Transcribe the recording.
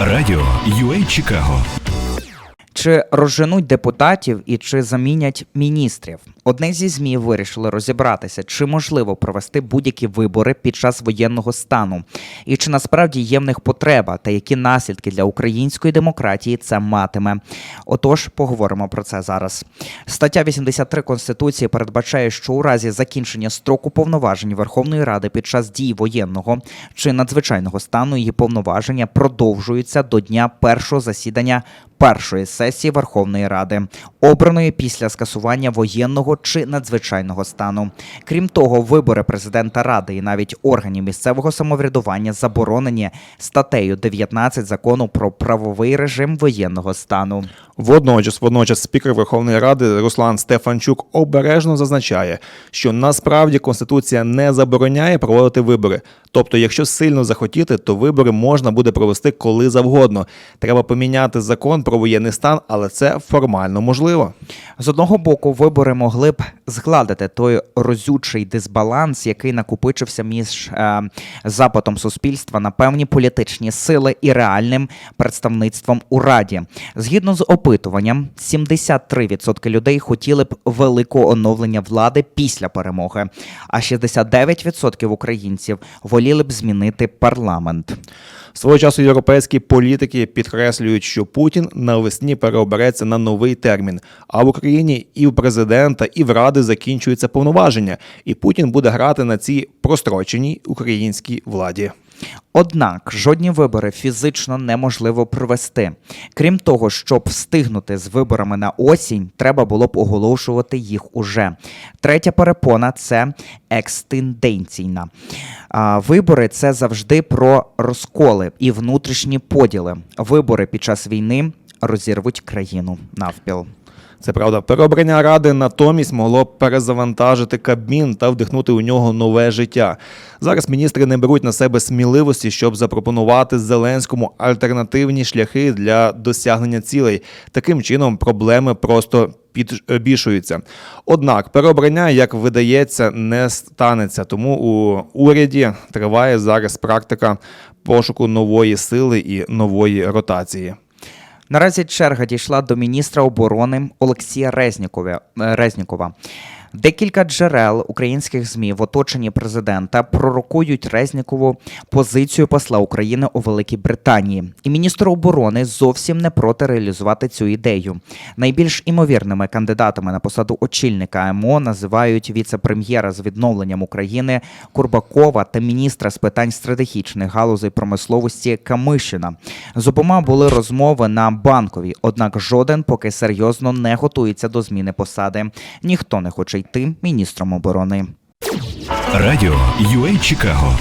Радіо UA Чикаго Чи розженуть депутатів і чи замінять міністрів? Одне зі ЗМІ вирішили розібратися, чи можливо провести будь-які вибори під час воєнного стану, і чи насправді є в них потреба, та які наслідки для української демократії це матиме. Отож, поговоримо про це зараз. Стаття 83 Конституції передбачає, що у разі закінчення строку повноважень Верховної Ради під час дії воєнного чи надзвичайного стану її повноваження продовжуються до дня першого засідання першої сесії Верховної Ради, обраної після скасування воєнного чи надзвичайного стану. Крім того, вибори президента Ради і навіть органів місцевого самоврядування заборонені статтею 19 закону про правовий режим воєнного стану. Водночас, водночас, спікер Верховної Ради Руслан Стефанчук обережно зазначає, що насправді Конституція не забороняє проводити вибори. Тобто, якщо сильно захотіти, то вибори можна буде провести коли завгодно. Треба поміняти закон про воєнний стан, але це формально можливо. З одного боку, вибори могли б згладити той розючий дисбаланс, який накопичився між е, запитом суспільства на певні політичні сили і реальним представництвом у раді. Згідно з опитуванням, 73% людей хотіли б великого оновлення влади після перемоги, а 69% українців воліли б змінити парламент. Свого часу європейські політики підкреслюють, що Путін навесні переобереться на новий термін. А в Україні і в президента, і в ради закінчуються повноваження, і Путін буде грати на цій простроченій українській владі. Однак жодні вибори фізично неможливо провести. Крім того, щоб встигнути з виборами на осінь, треба було б оголошувати їх уже. Третя перепона це екстенденційна. Вибори це завжди про розколи і внутрішні поділи. Вибори під час війни розірвуть країну навпіл. Це правда, переобрання ради натомість могло б перезавантажити Кабмін та вдихнути у нього нове життя. Зараз міністри не беруть на себе сміливості, щоб запропонувати Зеленському альтернативні шляхи для досягнення цілей. Таким чином проблеми просто підбільшуються. Однак переобрання, як видається, не станеться. Тому у уряді триває зараз практика пошуку нової сили і нової ротації. Наразі черга дійшла до міністра оборони Олексія Резнікова. е, Резнікова. Декілька джерел українських змі в оточенні президента пророкують Резнікову позицію посла України у Великій Британії, і міністр оборони зовсім не проти реалізувати цю ідею. Найбільш імовірними кандидатами на посаду очільника МО називають віце-прем'єра з відновленням України Курбакова та міністра з питань стратегічних галузей промисловості Камишина. З обома були розмови на банковій, однак жоден поки серйозно не готується до зміни посади. Ніхто не хоче йти міністром оборони. Радіо UA Чикаго